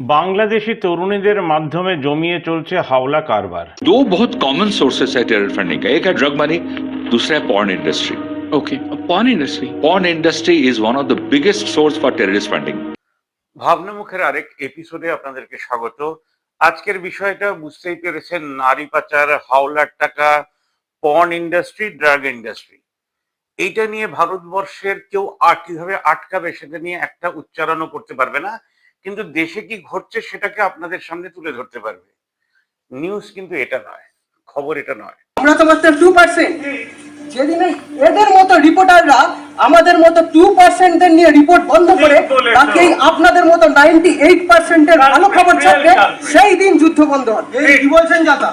বাংলাদেশি তরুণীদের মাধ্যমে জমিয়ে চলছে হাওলা কারবার दो बहुत कॉमन सोर्सेस है टेरर फंडिंग का एक है ड्रग मनी दूसरा है porn industry okay porn industry porn industry is one of the biggest source for terrorist funding ভাবনামুখের আরেক এপিসোডে আপনাদেরকে স্বাগত আজকের বিষয়টা বুঝতেই পেরেছেন নারী পাচার হাওলার টাকা পর্ন ইন্ডাস্ট্রি ড্রাগ ইন্ডাস্ট্রি এইটা নিয়ে ভারতবর্ষের কেউ আর কিভাবে আটকাবে সেটা নিয়ে একটা উচ্চারণও করতে পারবে না কিন্তু দেশে কি ঘটছে সেটাকে আপনাদের সামনে তুলে ধরতে পারবে। নিউজ কিন্তু এটা নয় খবর এটা নয়। আমরা তো মাত্র টু পার্সেন্ট যেদিন এদের মতো রিপোর্টাররা আমাদের মতো টু পার্সেন্টদের নিয়ে রিপোর্ট বন্ধ করে তাকেই আপনাদের মতো নাইনটি এইট পার্সেন্টের ভালো খবর ছাড়বে সেই দিন যুদ্ধ বন্ধ হবে। কি বলছেন দাদা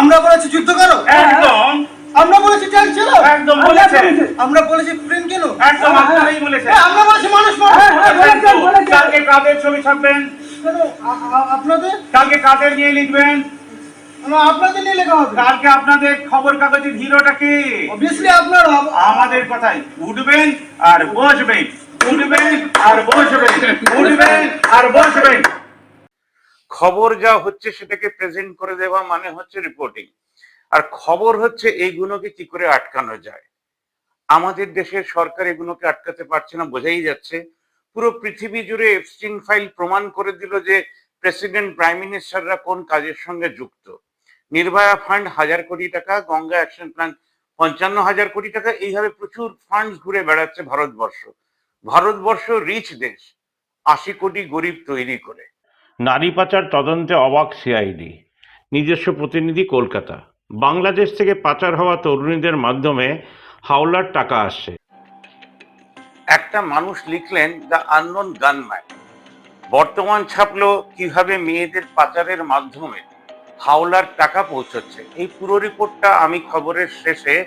আমরা বলেছি যুদ্ধ করো। একদম। আমরা বলেছি ট্যাঙ্ক ছিল। একদম বলেছেন আমরা বলেছি প্রেম কেন? একদম আপনারাই বলেছেন। হ্যাঁ, আমরা বলেছি মানুষ। হ্যাঁ, হ্যাঁ, বলেছেন, বলেছেন। কালকে কাদের ছবি ছাপবেন? আপনাদের? কালকে কাদের নিয়ে লিখবেন? আপনাদের নিয়ে লেখা হবে। কালকে আপনাদের খবর কাগজের হিরোটা কি? অবভিয়াসলি আপনার আমাদের কথাই। উঠবেন আর বসবেন। উঠবেন আর বসবেন। উঠবেন আর বসবেন। খবর যা হচ্ছে সেটাকে প্রেজেন্ট করে দেওয়া মানে হচ্ছে রিপোর্টিং আর খবর হচ্ছে এইগুলোকে কি করে আটকানো যায়? আমাদের দেশের সরকার এগুলোকে আটকাতে পারছে না, বোঝাই যাচ্ছে। পুরো পৃথিবী জুড়ে এফস্টিন ফাইল প্রমাণ করে দিল যে প্রেসিডেন্ট, প্রাইম মিনিস্টাররা কোন কাজের সঙ্গে যুক্ত। নির্ভয়া ফান্ড হাজার কোটি টাকা, গঙ্গা অ্যাকশন প্ল্যান পঞ্চান্ন হাজার কোটি টাকা, এইভাবে প্রচুর ফান্ড ঘুরে বেড়াচ্ছে ভারতবর্ষ। ভারতবর্ষ রিচ দেশ, আশি কোটি গরিব তৈরি করে। নারী পাচার তদন্তে অবাক সিআইডি, নিজস্ব প্রতিনিধি কলকাতা। বাংলাদেশ থেকে পাচার হওয়া তরুণীদের মাধ্যমে হাওলার টাকা আসছে। একটা মানুষ লিখলেন, দ্য আননোন গানম্যান। বর্তমান ছাপলো, কীভাবে মেয়েদের পাচারের মাধ্যমে হাওলার টাকা পৌঁছচ্ছে? এই পুরো রিপোর্টটা আমি খবরের শেষে,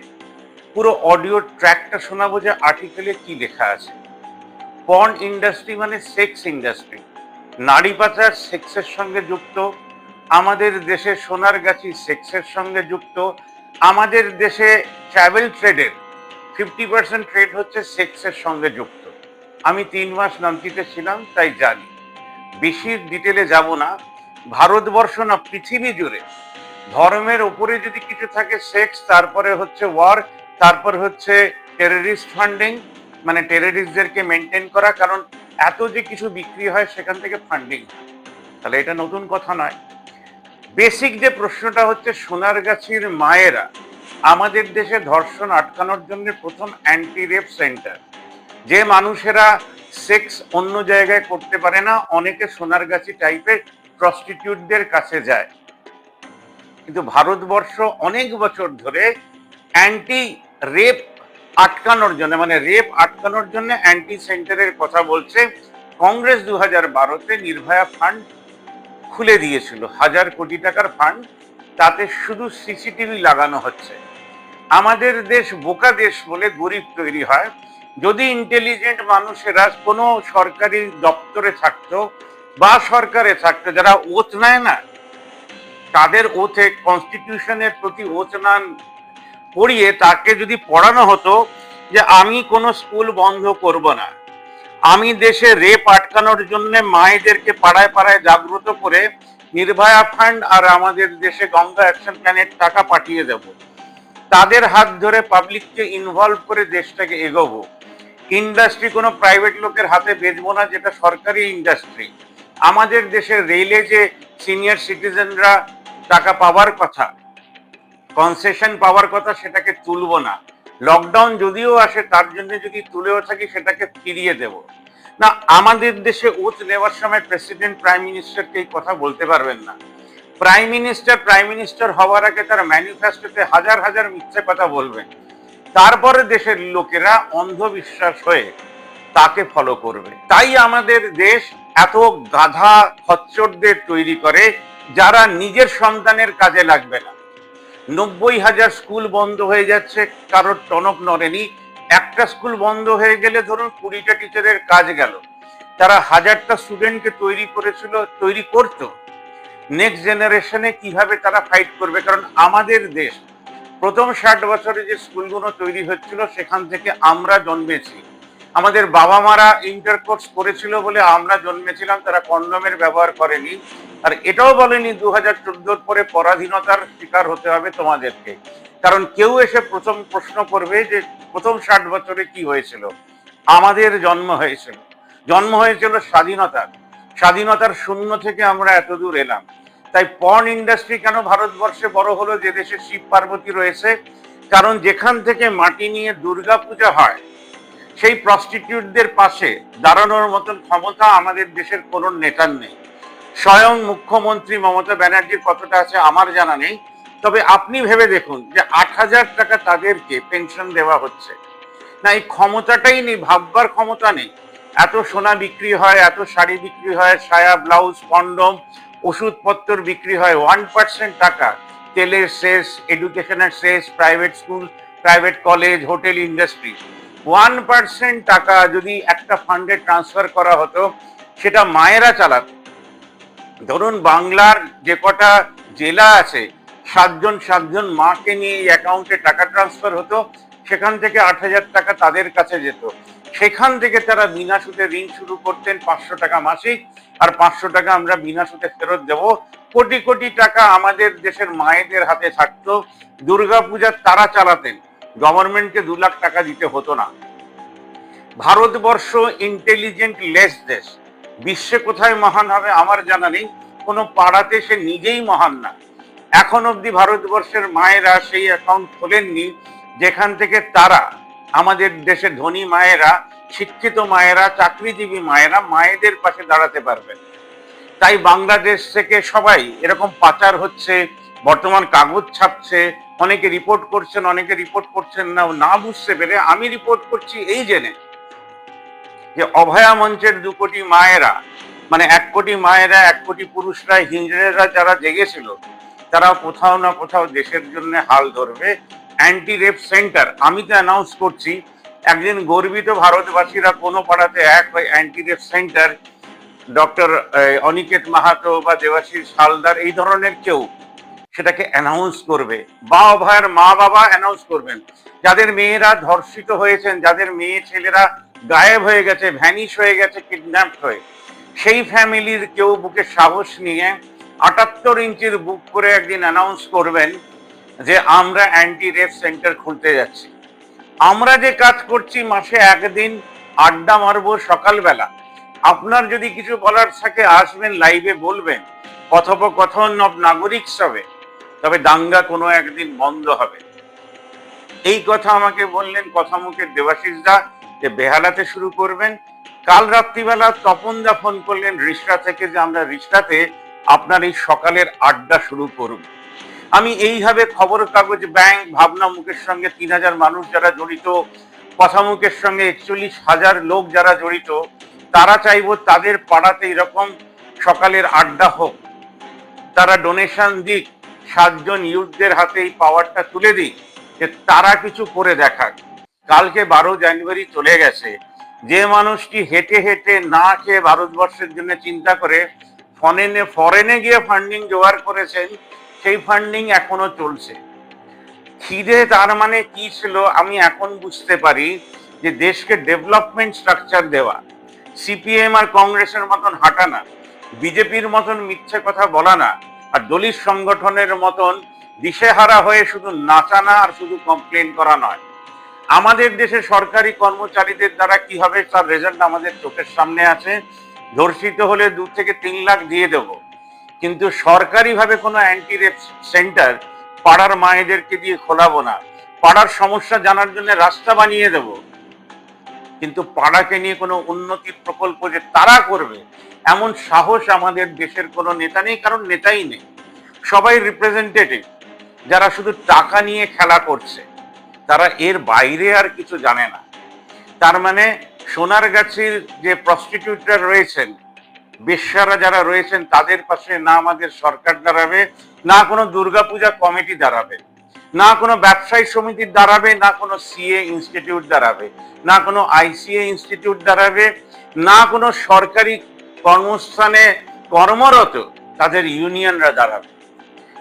পুরো অডিও ট্র্যাকটা শোনাবো যে আর্টিকেলে কি লেখা আছে। পর্ন ইন্ডাস্ট্রি মানে সেক্স ইন্ডাস্ট্রি। নারী পাচার সেক্সের সঙ্গে যুক্ত আমাদের দেশে সোনার গাছি সেক্সের সঙ্গে যুক্ত। আমাদের দেশে ট্রাভেল ট্রেডের ফিফটি পার্সেন্ট ট্রেড হচ্ছে সেক্সের সঙ্গে যুক্ত। আমি তিন মাস নামতিতে ছিলাম, তাই জানি। বেশি ডিটেলে যাব না। ভারতবর্ষ না পৃথিবী জুড়ে ধর্মের ওপরে যদি কিছু থাকে সেক্স, তারপরে হচ্ছে ওয়ার তারপর হচ্ছে টেররিস্ট ফান্ডিং মানে টেররিস্টদেরকে মেনটেন করা, কারণ এত যে কিছু বিক্রি হয় সেখান থেকে ফান্ডিং তাহলে এটা নতুন কথা নয়। বেসিক যে প্রশ্নটা হচ্ছে সোনারগাছির মায়েরা, আমাদের দেশে ধর্ষণ আটকানোর জন্য প্রথম অ্যান্টি রেপ সেন্টার যে মানুষেরা সেক্স অন্য জায়গায় করতে পারে না, অনেকে সোনারগাছি টাইপের প্রস্টিটিউটদের কাছে যায়। কিন্তু ভারতবর্ষ অনেক বছর ধরে অ্যান্টি রেপ আটকানোর জন্য মানে রেপ আটকানোর জন্য অ্যান্টি সেন্টারের কথা বলছে। কংগ্রেস দু হাজার বারোতে নির্ভয়া ফান্ড খুলে দিয়েছিল। হাজার কোটি টাকার ফান্ড তাতে শুধু সিসিটিভি লাগানো হচ্ছে। আমাদের দেশ বোকা দেশ বলে গরিব তৈরি হয়। যদি ইন্টেলিজেন্ট মানুষেরা কোনো সরকারি দপ্তরে থাকতো বা সরকারে থাকতো, যারা ওথ নেয় না, তাদের ওথে কনস্টিটিউশনের প্রতি ওথ না পড়িয়ে তাকে যদি পড়ানো হতো যে আমি কোনো স্কুল বন্ধ করব না আমি দেশে রেপ আটকানোর জন্য মায়েদেরকে পাড়ায় পাড়ায় জাগ্রত করে নির্ভয়া ফান্ড আর আমাদের দেশে গঙ্গা অ্যাকশন প্ল্যানের টাকা পাঠিয়ে দেব। তাদের হাত ধরে পাবলিককে ইনভলভ করে দেশটাকে এগোবো। ইন্ডাস্ট্রি কোনো প্রাইভেট লোকের হাতে বেচবো না, যেটা সরকারি ইন্ডাস্ট্রি আমাদের দেশের রেলে যে সিনিয়র সিটিজেনরা টাকা পাওয়ার কথা কনসেশন পাওয়ার কথা, সেটাকে তুলবো না। লকডাউন যদিও আসে, তার জন্য যদি তুলেও থাকি, সেটাকে ফিরিয়ে দেব। না, আমাদের দেশে ওথ নেওয়ার সময় প্রেসিডেন্ট প্রাইম মিনিস্টারকে এই কথা বলতে পারবেন না। প্রাইম মিনিস্টার প্রাইম মিনিস্টার হওয়ার আগে তার ম্যানিফেস্টোতে হাজার হাজার মিথ্যে কথা বলবেন। তারপরে দেশের লোকেরা অন্ধবিশ্বাস হয়ে তাকে ফলো করবে। তাই আমাদের দেশ এত গাধা, খচ্চরদের তৈরি করে, যারা নিজের সন্তানের কাজে লাগবে না। নব্বই হাজার স্কুল বন্ধ হয়ে যাচ্ছে, কারোর টনক নড়েনি। একটা স্কুল বন্ধ হয়ে গেলে ধরুন কুড়িটা টিচারের কাজ গেল। তারা হাজারটা স্টুডেন্টকে তৈরি করেছিল, তৈরি করতো। নেক্সট জেনারেশনে কীভাবে তারা ফাইট করবে? কারণ আমাদের দেশ, প্রথম ষাট বছরে যে স্কুলগুলো তৈরি হচ্ছিল, সেখান থেকে আমরা জন্মেছি। আমাদের বাবা মারা ইন্টারকোর্স করেছিল বলে আমরা জন্মেছিলাম, তারা কন্ডমের ব্যবহার করেনি। আর এটাও বলেনি দু হাজার চোদ্দোর পরে পরাধীনতার শিকার হতে হবে তোমাদেরকে। কারণ কেউ এসে প্রথম প্রশ্ন করবে যে প্রথম ষাট বছরে কি হয়েছিল? আমাদের জন্ম হয়েছিল। জন্ম হয়েছিল স্বাধীনতার। স্বাধীনতার শূন্য থেকে আমরা এত দূর এলাম। তাই পর্ন ইন্ডাস্ট্রি কেন ভারতবর্ষে বড় হলো? যে দেশে শিব পার্বতী রয়েছে। কারণ যেখান থেকে মাটি নিয়ে দুর্গা পূজা হয়, সেই প্রস্টিটিউটদের পাশে দাঁড়ানোর মতন ক্ষমতা আমাদের দেশের কোনো নেতার নেই। স্বয়ং মুখ্যমন্ত্রী মমতা ব্যানার্জির কতটা আছে, আমার জানা নেই। তবে আপনি ভেবে দেখুন যে আট হাজার টাকা তাদেরকে পেনশন দেওয়া হচ্ছে। না, এই ক্ষমতাটাই নেই, ভাববার ক্ষমতা নেই। এত সোনা বিক্রি হয়, এত শাড়ি বিক্রি হয়, সায়া ব্লাউজ, কন্ডম ওষুধপত্র বিক্রি হয় ওয়ান পার্সেন্ট টাকা। তেলের শেষ এডুকেশনের শেষ private school private college hotel industry one percent টাকা যদি একটা ফান্ডে ট্রান্সফার করা হতো, সেটা মায়েরা চালাতো। ধরুন বাংলার যে কটা জেলা আছে, সাতজন সাতজন মাকে নিয়ে এই অ্যাকাউন্টে টাকা ট্রান্সফার হতো, সেখান থেকে আট হাজার টাকা তাদের কাছে যেত। সেখান থেকে তারা বিনা সুদে ঋণ শুরু করতেন পাঁচশো টাকা মাসিক, আর পাঁচশো টাকা আমরা বিনা সুদে ফেরত দেব। কোটি কোটি টাকা আমাদের দেশের মায়েদের হাতে থাকতো। দুর্গাপূজা তারা চালাতেন গভর্নমেন্টকে দু লাখ টাকা দিতে হতো না। ভারতবর্ষ ইন্টেলিজেন্ট লেস দেশ। বিশ্বে কোথায় মহান হবে আমার জানা নেই, কোনো পাড়াতে সে নিজেই মহান না। এখন অবধি ভারতবর্ষের মায়েরা সেই অ্যাকাউন্ট খোলেননি, যেখান থেকে তারা আমাদের দেশে ধনী মায়েরা, শিক্ষিত মায়েরা, চাকরিজীবী মায়েরা মায়েদের পাশে দাঁড়াতে পারবেন। তাই বাংলাদেশ থেকে সবাই এরকম পাচার হচ্ছে, বর্তমান কাগজ ছাপছে, অনেকে রিপোর্ট করছেন, অনেকে রিপোর্ট করছেন না না বুঝতে পেরে আমি রিপোর্ট করছি এই জেনে। যে অভয়া মঞ্চের দু কোটি মায়েরা মানে এক কোটি মায়েরা, এক কোটি পুরুষরা হিঞ্জড়েরা যারা জেগেছিল তারা কোথাও না কোথাও দেশের জন্য হাল ধরবে। অ্যান্টি রেপ সেন্টার, আমি তো অ্যানাউন্স করছি, একদিন গর্বিত ভারতবাসীরা কোনো পাড়াতে এক হয় anti rape centre, doctor Aniket Mahato বা দেবাশিস হালদার, এই ধরনের কেউ সেটাকে অ্যানাউন্স করবে। বা অভয়ের মা বাবা অ্যানাউন্স করবেন। যাদের মেয়েরা ধর্ষিত হয়েছেন, যাদের মেয়ে ছেলেরা গায়েব হয়ে গেছে ভ্যানিশ হয়ে গেছে কিডন্যাপ হয়ে। সেই ফ্যামিলির কেউ বুকে সাহস নিয়ে আটাত্তর ইঞ্চির বুক করে একদিন অ্যানাউন্স করবেন যে আমরা অ্যান্টি রেপ সেন্টার খুলতে যাচ্ছি। আমরা যে কাজ করছি, মাসে একদিন আড্ডা মারবো সকালবেলা। আপনার যদি কিছু বলার থাকে, আসবেন লাইভে বলবেন। কথোপকথন নাগরিক সবে। তবে দাঙ্গা কোনো একদিন বন্ধ হবে। এই কথা আমাকে বললেন কথা মুখের দেবাশিস দা। যে বেহালাতে শুরু করবেন, কাল রাত্রিবেলা তপনদা ফোন করলেন রিসরা থেকে যে আমরা রিসরাতে আপনার এই সকালের আড্ডা শুরু করব। আমি এইভাবে খবর কাগজ ব্যাংক, ভাবনা মুখের সঙ্গে তিন হাজার মানুষ যারা জড়িত, কথা মুখের সঙ্গে একচল্লিশ হাজার লোক যারা জড়িত, তারা চাইব তাদের পাড়াতে এরকম সকালের আড্ডা হোক। তারা ডোনেশন দিক, সাতজন ইউথদের হাতে এই পাওয়ারটা তুলে দিক, যে তারা কিছু করে দেখাক। কালকে বারো জানুয়ারি চলে গেছে। যে মানুষটি হেঁটে হেঁটে না খেয়ে ভারতবর্ষের জন্য চিন্তা করে ফরেনে ফরেনে গিয়ে ফান্ডিং জোগাড় করেছেন, সেই ফান্ডিং এখনও চলছে। খিদে তার মানে কি ছিল আমি এখন বুঝতে পারি যে দেশকে ডেভেলপমেন্ট স্ট্রাকচার দেওয়া সিপিএম আর কংগ্রেসের মতন হাঁটা না বিজেপির মতন মিথ্যে কথা বলা না আর দলিত সংগঠনের মতন দিশেহারা হয়ে শুধু নাচানা আর শুধু কমপ্লেন করা নয়। আমাদের দেশে সরকারি কর্মচারীদের দ্বারা কি হবে তার রেজাল্ট আমাদের চোখের সামনে আছে ধর্ষিত হলে দু থেকে তিন লাখ দিয়ে দেব। কিন্তু সরকারিভাবে কোনো অ্যান্টি রেপ সেন্টার পাড়ার মায়েদেরকে দিয়ে খোলাবো না। পাড়ার সমস্যা জানার জন্য রাস্তা বানিয়ে দেব। কিন্তু পাড়াকে নিয়ে কোনো উন্নতির প্রকল্প যে তারা করবে, এমন সাহস আমাদের দেশের কোনো নেতা নেই, কারণ নেতাই নেই। সবাই রিপ্রেজেন্টেটিভ যারা শুধু টাকা নিয়ে খেলা করছে। তারা এর বাইরে আর কিছু জানে না। তার মানে সোনারগাছির যে প্রস্টিটিউটরা রয়েছেন, বেশ্যারা যারা রয়েছেন, তাদের পাশে না আমাদের সরকার দাঁড়াবে, না কোনো দুর্গাপূজা কমিটি দাঁড়াবে, না কোনো ব্যবসায়ী সমিতির দাঁড়াবে, না কোনো সিএ ইনস্টিটিউট দাঁড়াবে, না কোনো আইসিএ ইনস্টিটিউট দাঁড়াবে, না কোনো সরকারি কর্মস্থানে কর্মরত তাদের ইউনিয়নরা দাঁড়াবে।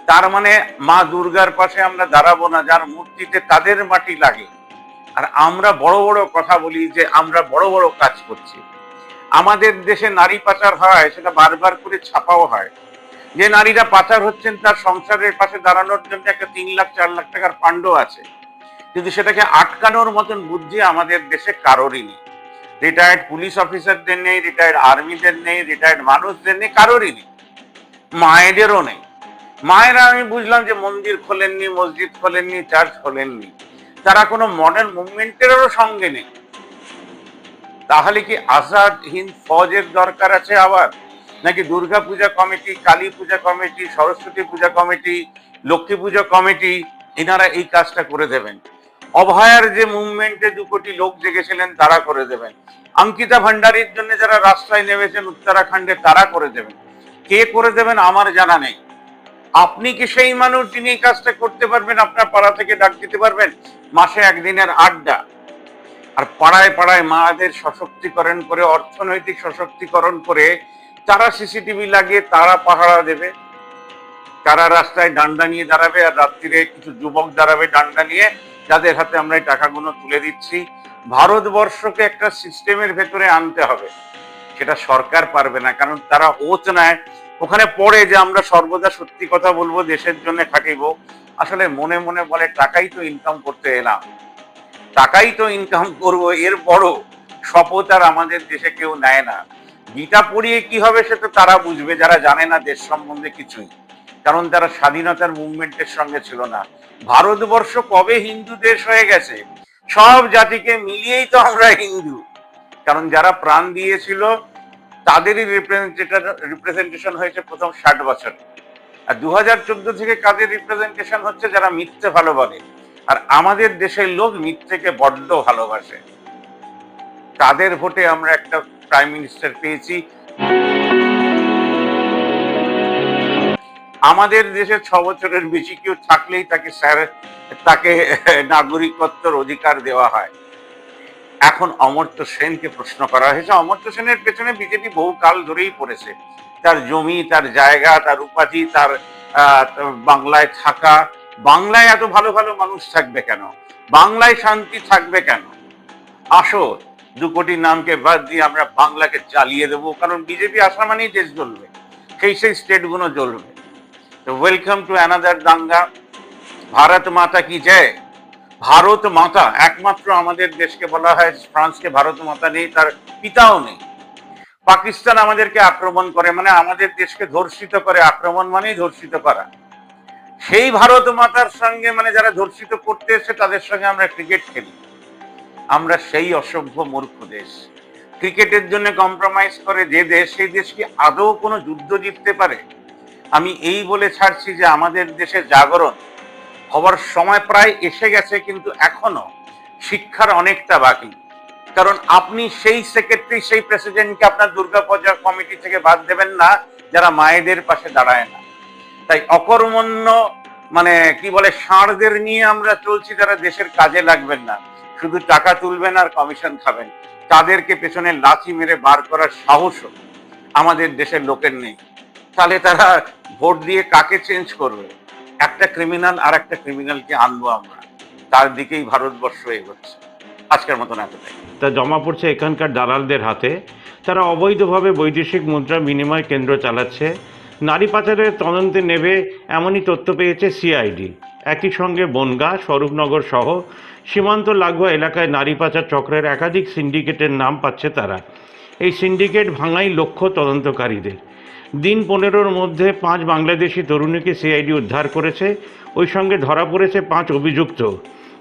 তার মানে মা দুর্গার পাশে আমরা দাঁড়াবো না, যার মূর্তিতে তাদের মাটি লাগে। আর আমরা বড় বড় কথা বলি যে আমরা বড় বড় কাজ করছি। আমাদের দেশে নারী পাচার হয়, সেটা বারবার করে ছাপাও হয়। যে নারীরা পাচার হচ্ছেন, তার সংসারের পাশে দাঁড়ানোর জন্য একটা তিন লাখ, চার লাখ টাকার ফান্ডও আছে। কিন্তু সেটাকে আটকানোর মতন বুদ্ধি আমাদের দেশে কারোরই নেই। রিটায়ার্ড পুলিশ অফিসারদের নেই রিটায়ার্ড আর্মিদের নেই রিটায়ার্ড মানুষদের নেই, কারোরই নেই। মায়েদেরও নেই। মায়েরা, আমি বুঝলাম যে মন্দির খোলেননি, মসজিদ খোলেননি চার্চ খোলেননি। তারা কোনো মডার্ন মুভমেন্টেরও সঙ্গে নেই। তাহলে কি আজাদ হিন্দ ফৌজের দরকার আছে আবার? নাকি Durga Puja committee, Kali Puja committee, Saraswati Puja committee, Lakshmi Puja committee, এনারা এই কাজটা করে দেবেন। অভয়ার যে মুভমেন্টে দু কোটি লোক জেগেছিলেন, তারা করে দেবেন। অঙ্কিতা ভান্ডারীর জন্য যারা রাস্তায় নেমেছেন, উত্তরাখণ্ডে তারা করে দেবেন। কে করে দেবেন, আমার জানা নেই। আপনি কি সেই মানুষ যিনি এই কাজটা করতে পারবেন, আপনার পাড়া থেকে ডাক দিতে পারবেন? মাসে একদিনের আড্ডা। আর পাড়ায় পাড়ায় মাদের সশক্তিকরণ করে, অর্থনৈতিক সশক্তিকরণ করে, তারা সিসিটিভি লাগিয়ে তারা পাহারা দেবে। তারা রাস্তায় ডান্ডা নিয়ে দাঁড়াবে আর রাত্রিরে কিছু যুবক দাঁড়াবে ডান্ডা নিয়ে। যাদের হাতে আমরা এই টাকাগুলো তুলে দিচ্ছি। ভারতবর্ষকে একটা সিস্টেমের ভেতরে আনতে হবে। সেটা সরকার পারবে না, কারণ তারা ওত নেয় ওখানে পড়ে যে আমরা সর্বদা সত্যি কথা বলব, দেশের জন্য খাটিব আসলে মনে মনে বলে, টাকাই তো ইনকাম করতে এলাম। টাকাই তো ইনকাম করব, এর বড় শপথ আর আমাদের দেশে কেউ নেয় না। গীতা পড়িয়ে কি হবে সেটা তারা বুঝবে, যারা জানে না দেশ সম্বন্ধে কিছুই। কারণ তারা স্বাধীনতার মুভমেন্টের সঙ্গে ছিল না। ভারতবর্ষ কবে হিন্দু দেশ হয়ে গেছে? সব জাতিকে মিলিয়েই তো আমরা হিন্দু। কারণ যারা প্রাণ দিয়েছিল তাদেরই রিপ্রেজেন্টেশন হয়েছে প্রথম ষাট বছর। আর দু হাজার চোদ্দ থেকে কাদের রিপ্রেজেন্টেশন হচ্ছে যারা মিথ্যে ভালো বলে আর আমাদের দেশের লোক মিথ্যেকে বড্ড ভালোবাসে। তাদের ভোটে আমরা একটা প্রাইম মিনিস্টার পেয়েছি। আমাদের দেশে ছ বছরের বেশি কেউ থাকলেই তাকে স্যার, তাকে নাগরিকত্বর অধিকার দেওয়া হয়। এখন অমর্ত্য সেনকে প্রশ্ন করা হয়েছে। অমর্ত্য সেনের পেছনে বিজেপি বহু কাল ধরেই পড়েছে। তার জমি, তার জায়গা, তার উপাধি, তার বাংলায় থাকা। বাংলায় এত ভালো ভালো মানুষ থাকবে কেন? বাংলায় শান্তি থাকবে কেন? আসো, দু কোটি নামকে বাদ দিয়ে আমরা বাংলাকে চালিয়ে দেবো, কারণ বিজেপি আসা মানেই দেশ জ্বলবে। সেই সেই স্টেটগুলো জ্বলবে। তো ওয়েলকাম টু অ্যানাদার দাঙ্গা। ভারত মাতা কি জয়? ভারত মাতা, একমাত্র আমাদের দেশকে বলা হয়, ফ্রান্সকে ভারত মাতা নেই, তার পিতাও নেই। পাকিস্তান আমাদেরকে আক্রমণ করে মানে আমাদের দেশকে ধর্ষিত করে, আক্রমণ মানেই ধর্ষিত করা। সেই ভারত মাতার সঙ্গে মানে যারা ধর্ষিত করতে এসে তাদের সঙ্গে আমরা ক্রিকেট খেলি। আমরা সেই অসভ্য মূর্খ দেশ। ক্রিকেটের জন্য কম্প্রোমাইজ করে যে দেশ, সেই দেশ কি আদৌ কোনো যুদ্ধ জিততে পারে? আমি এই বলে ছাড়ছি যে আমাদের দেশে জাগরণ হবার সময় প্রায় এসে গেছে, কিন্তু এখনও শিক্ষার অনেকটা বাকি। কারণ আপনি সেই সেক্রেটারি সেই প্রেসিডেন্টকে আপনার দুর্গাপূজা কমিটি থেকে বাদ দেবেন না, যারা মায়েদের পাশে দাঁড়ায় না। তাই অকর্মণ্য মানে কি বলে ষাঁড়দের নিয়ে আমরা চলছি যারা দেশের কাজে লাগবেন না। শুধু টাকা তুলবেন আর কমিশন খাবেন। তাদেরকে পেছনে লাথি মেরে বার করার সাহসও আমাদের দেশের লোকের নেই। তাহলে তারা ভোট দিয়ে কাকে চেঞ্জ করবে? একটা ক্রিমিনাল আর একটা ক্রিমিনালকে আনব আমরা। তার দিকেই ভারতবর্ষ এগোচ্ছে। আজকের মতন এতটাই। তা জমা পড়ছে এখানকার দালালদের হাতে। তারা অবৈধভাবে বৈদেশিক মুদ্রা বিনিময় কেন্দ্র চালাচ্ছে। নারী পাচারের তদন্তে নেবে এমনই তথ্য পেয়েছে সিআইডি একই সঙ্গে বনগা, স্বরূপনগর সহ সীমান্ত লাগোয়া এলাকায় নারী পাচার চক্রের একাধিক সিন্ডিকেটের নাম পাচ্ছে তারা। এই সিন্ডিকেট ভাঙাই লক্ষ্য তদন্তকারীদের। দিন পনেরোর মধ্যে পাঁচ বাংলাদেশি তরুণীকে সিআইডি উদ্ধার করেছে। ওই সঙ্গে ধরা পড়েছে পাঁচ অভিযুক্ত।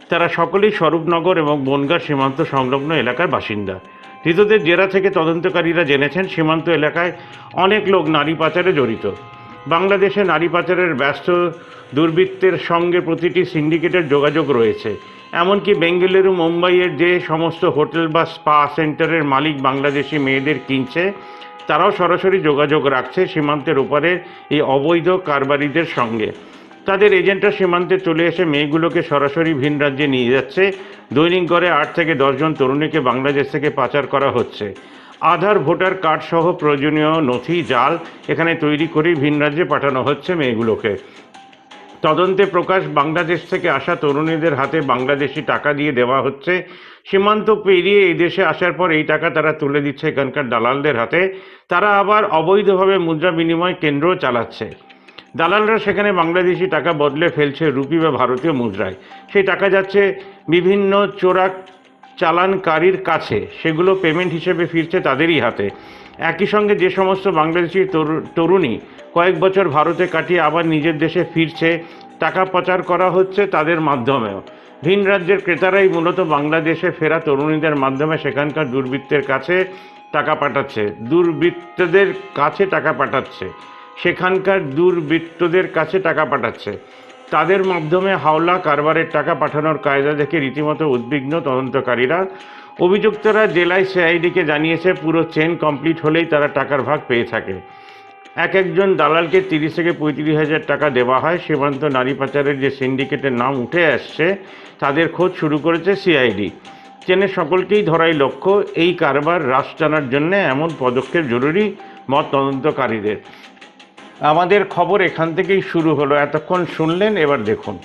তারা সকলেই স্বরূপনগর এবং বনগাঁ সীমান্ত সংলগ্ন এলাকার বাসিন্দা। ধৃতদের জেরা থেকে তদন্তকারীরা জেনেছেন সীমান্ত এলাকায় অনেক লোক নারী পাচারে জড়িত। বাংলাদেশে নারী পাচারের ব্যস্ত দুর্বৃত্তের সঙ্গে প্রতিটি সিন্ডিকেটের যোগাযোগ রয়েছে। এমনকি বেঙ্গালুরু, মুম্বাইয়ের যে সমস্ত হোটেল বা স্পা সেন্টারের মালিক বাংলাদেশি মেয়েদের কিনছে তারাও সরাসরি যোগাযোগ রাখছে সীমান্তের ওপারে এই অবৈধ কারবারিদের সঙ্গে। তাদের এজেন্টরা সীমান্তে চলে এসে মেয়েগুলোকে সরাসরি ভিন রাজ্যে নিয়ে যাচ্ছে। দৈনিক গড়ে আট থেকে দশজন তরুণীকে বাংলাদেশ থেকে পাচার করা হচ্ছে। আধার, ভোটার কার্ড সহ প্রয়োজনীয় নথি, জাল এখানে তৈরি করেই ভিন রাজ্যে পাঠানো হচ্ছে মেয়েগুলোকে। তদন্তে প্রকাশ বাংলাদেশ থেকে আসা তরুণীদের হাতে বাংলাদেশি টাকা দিয়ে দেওয়া হচ্ছে। সীমান্ত পেরিয়ে এই দেশে আসার পর এই টাকা তারা তুলে দিচ্ছে এখানকার দালালদের হাতে। তারা আবার অবৈধভাবে মুদ্রা বিনিময় কেন্দ্র চালাচ্ছে। দালালরা সেখানে বাংলাদেশি টাকা বদলে ফেলছে রুপি বা ভারতীয় মুদ্রায়। সেই টাকা যাচ্ছে বিভিন্ন চোরা চালানকারীর কাছে। সেগুলো পেমেন্ট হিসেবে ফিরছে তাদেরই হাতে। একই সঙ্গে যে সমস্ত বাংলাদেশি তরু- তরুণী কয়েক বছর ভারতে কাটিয়ে আবার নিজের দেশে ফিরছে, টাকা পাচার করা হচ্ছে তাদের মাধ্যমেও। ভিন রাজ্যের ক্রেতারাই মূলত বাংলাদেশে ফেরা তরুণীদের মাধ্যমে সেখানকার দুর্বৃত্তের কাছে টাকা পাঠাচ্ছে, দুর্বৃত্তদের কাছে টাকা পাঠাচ্ছে, সেখানকার দুর্বৃত্তদের কাছে টাকা পাঠাচ্ছে। তাদের মাধ্যমে হাওলা কারবারের টাকা পাঠানোর কায়দা দেখে রীতিমতো উদ্বিগ্ন তদন্তকারীরা। অভিযুক্তরা জেলায় সিআইডিকে জানিয়েছে, পুরো চেন কমপ্লিট হলেই তারা টাকার ভাগ পেয়ে থাকে। এক একজন দালালকে তিরিশ থেকে পঁয়ত্রিশ হাজার টাকা দেওয়া হয়। সীমান্ত নারী পাচারের যে সিন্ডিকেটের নাম উঠে আসছে, তাদের খোঁজ শুরু করেছে সিআইডি। চেনের সকলকেই ধরাই লক্ষ্য, এই কারবার হ্রাস জানার জন্য এমন পদক্ষেপ জরুরি মত তদন্তকারীদের। আমাদের খবর এখান থেকেই শুরু হলো। এতক্ষণ শুনলেন, এবার দেখুন।